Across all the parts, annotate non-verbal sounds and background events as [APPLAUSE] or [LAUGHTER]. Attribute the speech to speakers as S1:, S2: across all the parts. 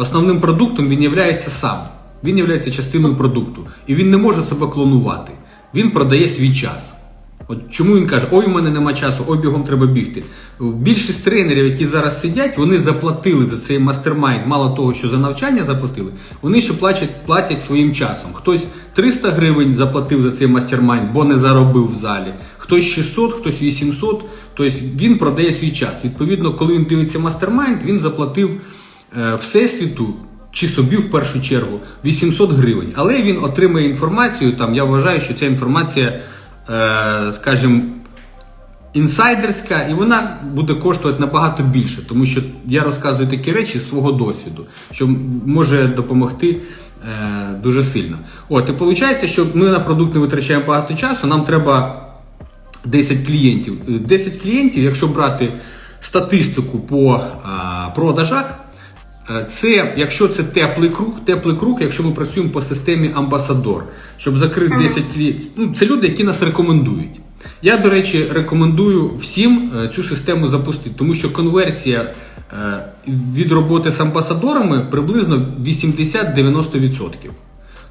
S1: основним продуктом він є сам. Він є частиною продукту. І він не може себе клонувати. Він продає свій час. От чому він каже, ой, у мене нема часу, ой, бігом треба бігти. Більшість тренерів, які зараз сидять, вони заплатили за цей мастермайнд, мало того, що за навчання заплатили, вони ще платять, платять своїм часом. Хтось 300 гривень заплатив за цей мастермайнд, бо не заробив в залі. Хтось 600, хтось 800. Тобто він продає свій час. Відповідно, коли він дивиться мастермайнд, він заплатив всесвіту. Чи собі в першу чергу 800 гривень, але він отримає інформацію. Там я вважаю, що ця інформація, е, скажімо, інсайдерська, і вона буде коштувати набагато більше, тому що я розказую такі речі з свого досвіду, що може допомогти е, дуже сильно. От, і виходить, що ми на продукт не витрачаємо багато часу, нам треба 10 клієнтів. 10 клієнтів, якщо брати статистику по а, продажах. Е, Це, якщо це теплий круг, теплий круг, якщо ми працюємо по системі амбасадор, щоб закрити 10 клієнтів, ну, це люди, які нас рекомендують. Я, до речі, рекомендую всім е, цю систему запустити, тому що конверсія е, від роботи з амбасадорами приблизно 80-90%.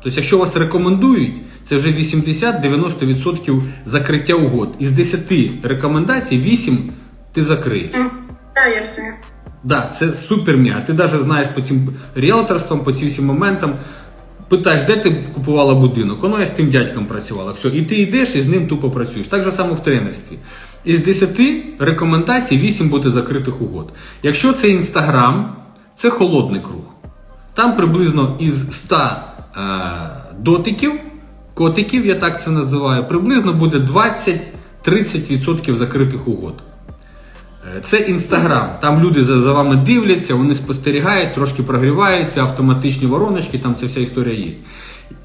S1: Тобто, якщо вас рекомендують, це вже 80-90% закриття угод. Із 10 рекомендацій 8 ти закриєш.
S2: Так, я розумію.
S1: Да, це супер м'яга. Ти навіть знаєш по цим ріелторствам, по цим всім моментам. Питаєш, де ти купувала будинок? Воно я з тим дядьком працювала. Все, і ти йдеш і з ним тупо працюєш. Так же само в тренерстві. Із 10 рекомендацій 8 буде закритих угод. Якщо це інстаграм, це холодний круг. Там приблизно із 100 е, дотиків, котиків, я так це називаю, приблизно буде 20-30% закритих угод. Е, Це інстаграм. Там люди за, за вами дивляться, вони спостерігають, трошки прогріваються, автоматичні вороночки, там ця вся історія є.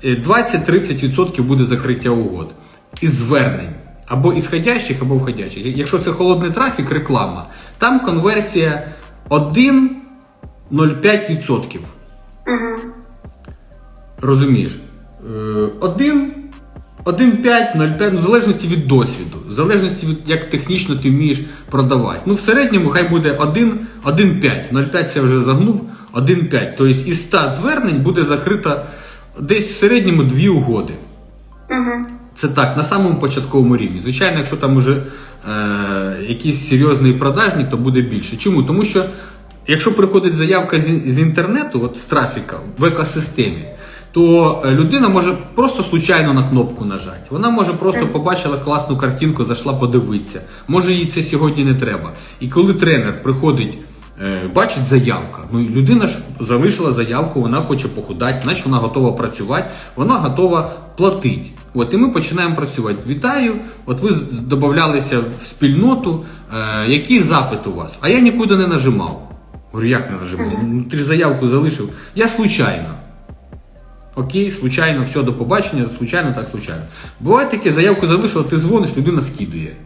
S1: Е, 20-30% буде закриття угод із звернень. Або ісходящих, або входящих. Якщо це холодний трафік, реклама, там конверсія 1,05%. Розумієш? Е, Один, 1,5, 0,5, ну, в залежності від досвіду, в залежності від як технічно ти вмієш продавати. Ну, в середньому хай буде 1, 1,5. 0,5 це я вже загнув, 1,5. Тобто із 100 звернень буде закрито десь в середньому 2 угоди. Це так, на самому початковому рівні. Звичайно, якщо там уже е, якийсь серйозний продажник, то буде більше. Чому? Тому що якщо приходить заявка з, з інтернету, от з трафіка в екосистемі, то е, людина може просто случайно на кнопку нажати. Вона може просто побачила класну картинку, зайшла подивитися. Може їй це сьогодні не треба. І коли тренер приходить. е, Бачить заявка. Ну і людина ж залишила заявку, вона хоче похудати, значить вона готова працювати, вона готова платити. От і ми починаємо працювати. Вітаю! От ви додавалися в спільноту. Е, який запит у вас? А я нікуди не нажимав. Говорю, як не нажимав? Ну ти ж заявку залишив. Я случайно. Окей, случайно, все, до побачення, случайно, так случайно. Буває таке, заявку залишила, ти дзвониш, людина скидує.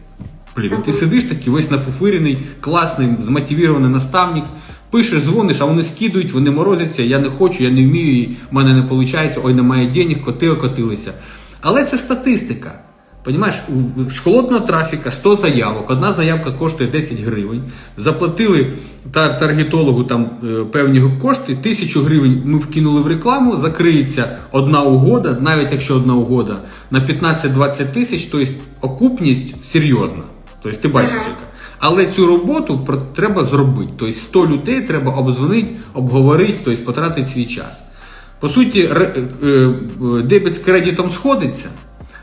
S1: Блін, ти сидиш такий весь нафуфирений, класний, змотивірований наставник, пишеш, дзвониш, а вони скидують, вони морозяться, я не хочу, я не вмію, в мене не виходить, ой, немає денег, коти окотилися. Але це статистика. Понімаєш, у- з холодного трафіка 100 заявок, одна заявка коштує 10 гривень. Заплатили тар- таргетологу там е, певні кошти, 1000 гривень ми вкинули в рекламу, закриється одна угода, навіть якщо одна угода на 15-20 тисяч, тобто окупність серйозна. Тобто ти бачиш, яка. Але цю роботу треба зробити. Тобто 100 людей треба обдзвонити, обговорити, тобто потратити свій час. По суті, е, е, з кредитом сходиться,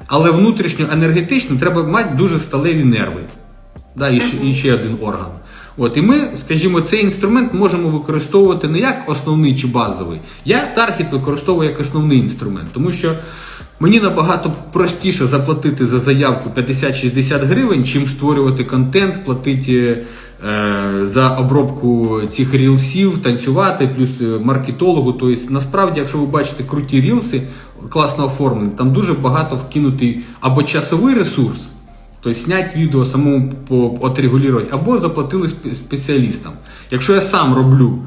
S1: але внутрішньо енергетично треба мати дуже сталеві нерви. Да, і, ще, і ще один орган. От, і ми, скажімо, цей інструмент можемо використовувати не як основний чи базовий. Я таргет використовую як основний інструмент, тому що мені набагато простіше заплатити за заявку 50-60 гривень, чим створювати контент, платити е, за обробку цих рілсів, танцювати, плюс е, маркетологу. Тобто, насправді, якщо ви бачите круті рілси, класно оформлені, там дуже багато вкинутий або часовий ресурс. Тобто зняти відео самому отрегулювати, або заплатили спеціалістам. Якщо я сам роблю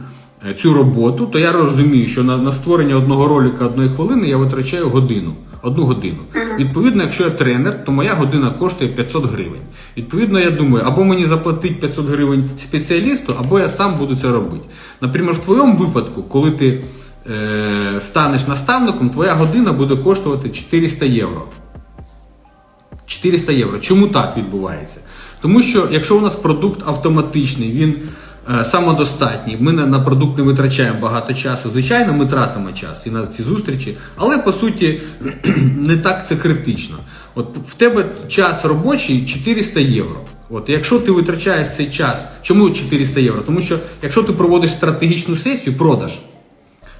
S1: е, цю роботу, то я розумію, що на, на створення одного ролика одної хвилини я витрачаю годину. Одну годину. Відповідно, якщо я тренер, то моя година коштує 500 гривень. Відповідно, я думаю, або мені заплатить 500 гривень спеціалісту, або я сам буду це робити. Наприклад, в твоєму випадку, коли ти е, станеш наставником, твоя година буде коштувати 400 євро. 400 євро. Чому так відбувається? Тому що якщо у нас продукт автоматичний, він е, самодостатній, ми на, на продукт не витрачаємо багато часу. Звичайно, ми тратимо час і на ці зустрічі, але по суті [CLEARS THROAT] не так це критично. От в тебе час робочий 400 євро. От якщо ти витрачаєш цей час, чому 400 євро? Тому що якщо ти проводиш стратегічну сесію, продаж.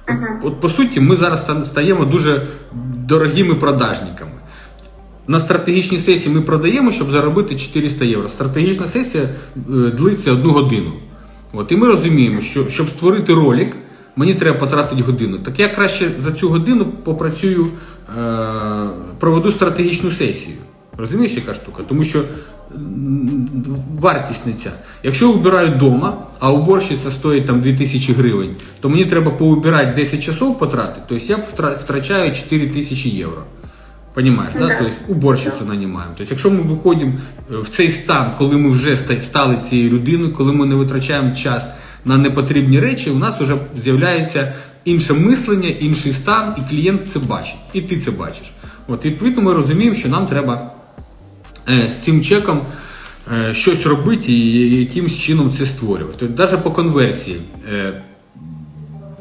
S1: От, от по суті, ми зараз стаємо дуже дорогими продажниками. На стратегічній сесії ми продаємо, щоб заробити 400 євро. Стратегічна сесія е, длиться одну годину. От, і ми розуміємо, що щоб створити ролик, мені треба потратити годину. Так я краще за цю годину попрацюю, е, проведу стратегічну сесію. Розумієш, яка штука? Тому що вартість не ця. Якщо я вбираю вдома, а уборщиця стоїть там 2000 гривень, то мені треба поубирати 10 часов потратити, тобто я втра- втрачаю 4000 євро. Понимаешь, да?
S2: Да.
S1: То есть уборщицю нанімаємо. Тобто, якщо ми виходимо е, в цей стан, коли ми вже стали цією людиною, коли ми не витрачаємо час на непотрібні речі, у нас вже з'являється інше мислення, інший стан, і клієнт це бачить, і ти це бачиш. От відповідно ми розуміємо, що нам треба е, з цим чеком е, щось робити і якимось чином це створювати. Тобто, навіть по конверсії. е,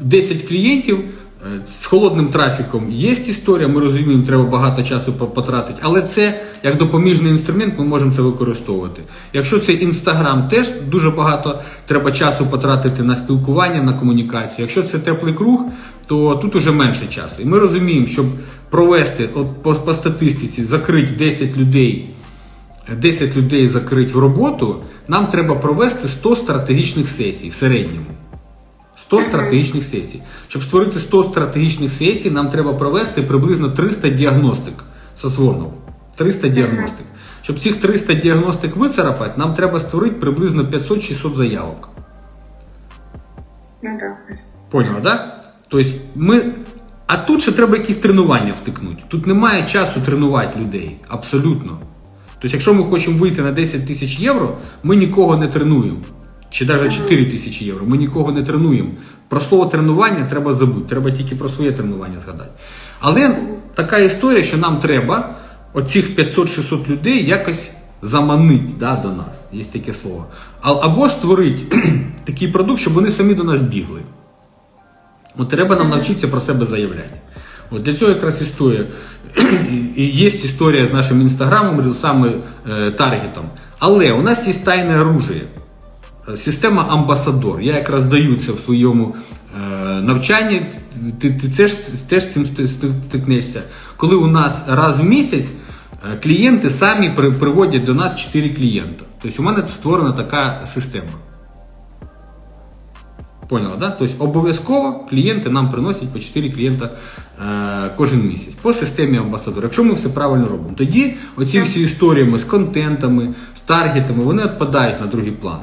S1: 10 клієнтів з холодним трафіком є історія, ми розуміємо, треба багато часу потратити, але це як допоміжний інструмент, ми можемо це використовувати. Якщо це інстаграм, теж дуже багато треба часу потратити на спілкування, на комунікацію. Якщо це теплий круг, то тут уже менше часу. І ми розуміємо, щоб провести от по, по статистиці, закрити 10 людей. 10 людей закрити в роботу, нам треба провести 100 стратегічних сесій в середньому. 100 стратегічних сесій. Щоб створити 100 стратегічних сесій, нам треба провести приблизно 300 діагностик созвонів. 300 діагностик. Щоб цих 300 діагностик вицарапати, нам треба створити приблизно 500-600 заявок.
S2: Ну так.
S1: Поняла, да? Тобто ми. А тут ще треба якісь тренування втикнути. Тут немає часу тренувати людей. Абсолютно. Тобто, якщо ми хочемо вийти на 10 тисяч євро, ми нікого не тренуємо. Чи навіть 4 тисячі євро. Ми нікого не тренуємо. Про слово тренування треба забути, треба тільки про своє тренування згадати. Але така історія, що нам треба оцих 500-600 людей якось заманити да, до нас. Є таке слово. Або створити [CLEARS THROAT] такий продукт, щоб вони самі до нас бігли. От треба нам навчитися про себе заявляти. От для цього якраз історія. [CLEARS THROAT] І є історія з нашим інстаграмом, рілсами, е, таргетом. Але у нас є тайне оружие. Система амбасадор. Я якраз даю це в своєму е, навчанні. Ти, ти теж з цим ст- ст- стикнешся. Коли у нас раз в місяць е, клієнти самі при- приводять до нас 4 клієнта. Тобто у мене створена така система. Поняла, да? Тобто обов'язково клієнти нам приносять по 4 клієнта е, кожен місяць по системі амбасадор. Якщо ми все правильно робимо, тоді оці всі історіями з контентами, з таргетами, вони відпадають на другий план.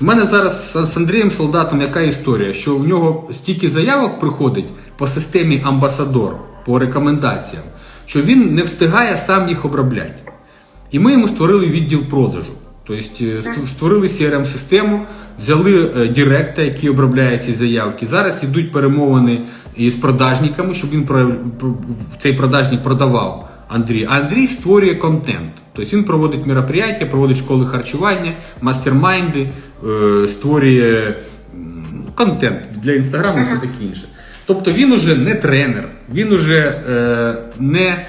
S1: У мене зараз з- Андрієм Солдатом яка історія, що у нього стільки заявок приходить по системі амбасадор, по рекомендаціям, що він не встигає сам їх обробляти. І ми йому створили відділ продажу. Тобто е, створили CRM-систему, взяли е, директа, який обробляє ці заявки. Зараз йдуть перемовини із продажниками, щоб він цей продажник продавав Андрій. А Андрій створює контент. Тобто він проводить мероприятия, проводить школи харчування, мастер-майнди, е, створює контент для інстаграму і все таке інше. Тобто він уже не тренер, він уже е, не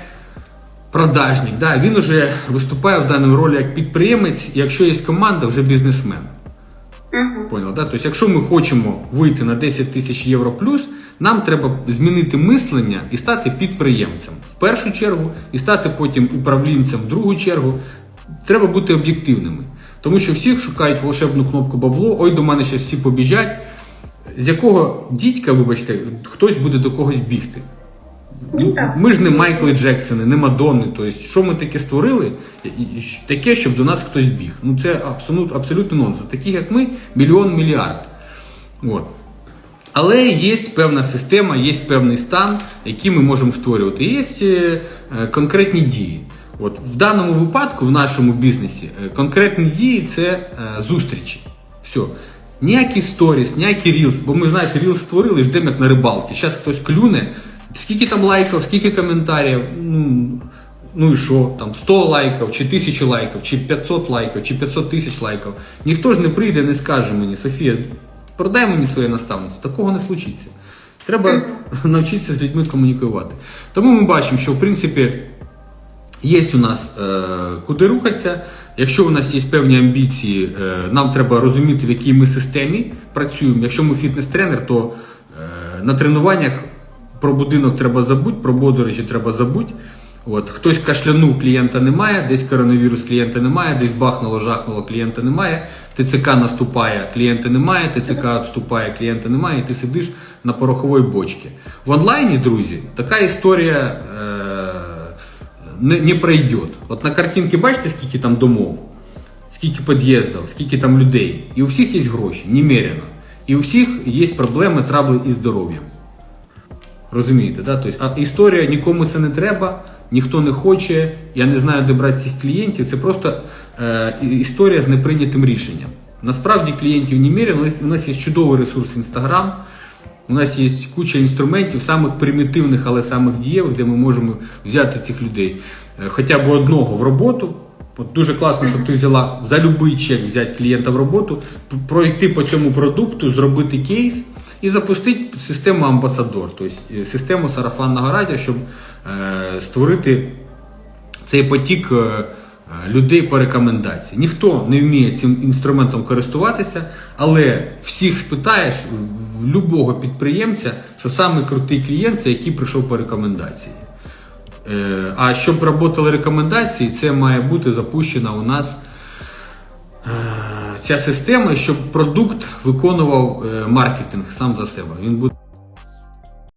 S1: продажник, да, він уже виступає в даній ролі як підприємець, і якщо є команда, вже бізнесмен. Понял, да? Тобто, якщо ми хочемо вийти на 10 тисяч євро плюс, нам треба змінити мислення і стати підприємцем в першу чергу, і стати потім управлінцем в другу чергу. Треба бути об'єктивними. Тому що всіх шукають волшебну кнопку бабло, ой, до мене зараз всі побіжать. З якого дідька, вибачте, хтось буде до когось бігти.
S2: Ну, так.
S1: Ми ж не Майкли Джексони, не Мадонни. Тобто, що ми таке створили, таке, щоб до нас хтось біг. Ну це абсолютно, абсолютно нонсенс. Таких як ми, мільйон мільярд. От. Але є певна система, є певний стан, який ми можемо створювати. Є е, конкретні дії. От в даному випадку, в нашому бізнесі, е, конкретні дії це е, зустрічі. Все. Ніякі сторіс, ніякі рілс, бо ми знаєш, рілс створили, ждемо як на рибалці. Зараз хтось клюне, скільки там лайків, скільки коментарів, ну, ну і що, там 100 лайків, чи 1000 лайків, чи 500 лайків, чи 500 тисяч лайків. Ніхто ж не прийде, не скаже мені, Софія, продай мені своє наставництво. Такого не случиться. Треба [LAUGHS] навчитися з людьми комунікувати. Тому ми бачимо, що в принципі є у нас е, куди рухатися. Якщо у нас є певні амбіції, е, нам треба розуміти, в якій ми системі працюємо. Якщо ми фітнес-тренер, то е, на тренуваннях про будинок треба забути, про подорожі треба забути. От, хтось кашлянув, клієнта немає, десь коронавірус клієнта немає, десь бахнуло, жахнуло, клієнта немає, ТЦК наступає, клієнта немає, ТЦК відступає, клієнта немає, і ти сидиш на пороховій бочці. В онлайні, друзі, така історія е, не, не пройде. От на картинці бачите, скільки там домов, скільки під'їздів, скільки там людей. І у всіх є гроші, немерено. І у всіх є проблеми, трабли із здоров'ям. Розумієте, да? Тобто, а історія нікому це не треба, ніхто не хоче, я не знаю, де брати цих клієнтів. Це просто е, історія з неприйнятим рішенням. Насправді клієнтів. У нас- У нас є чудовий ресурс Instagram, у нас є куча інструментів, самих примітивних, але самих дієвих, де ми можемо взяти цих людей е, хоча б одного в роботу. От дуже класно, щоб ти взяла за будь-який чек взяти клієнта в роботу, пройти по цьому продукту, зробити кейс і запустити систему амбасадор, тобто систему сарафанного радіо, щоб е, створити цей потік е, людей по рекомендації. Ніхто не вміє цим інструментом користуватися, але всіх спитаєш любого підприємця, що самий крутий клієнт це який прийшов по рекомендації. А щоб працювали рекомендації, це має бути запущена у нас ця система, щоб продукт виконував е, маркетинг сам за себе. Він буде.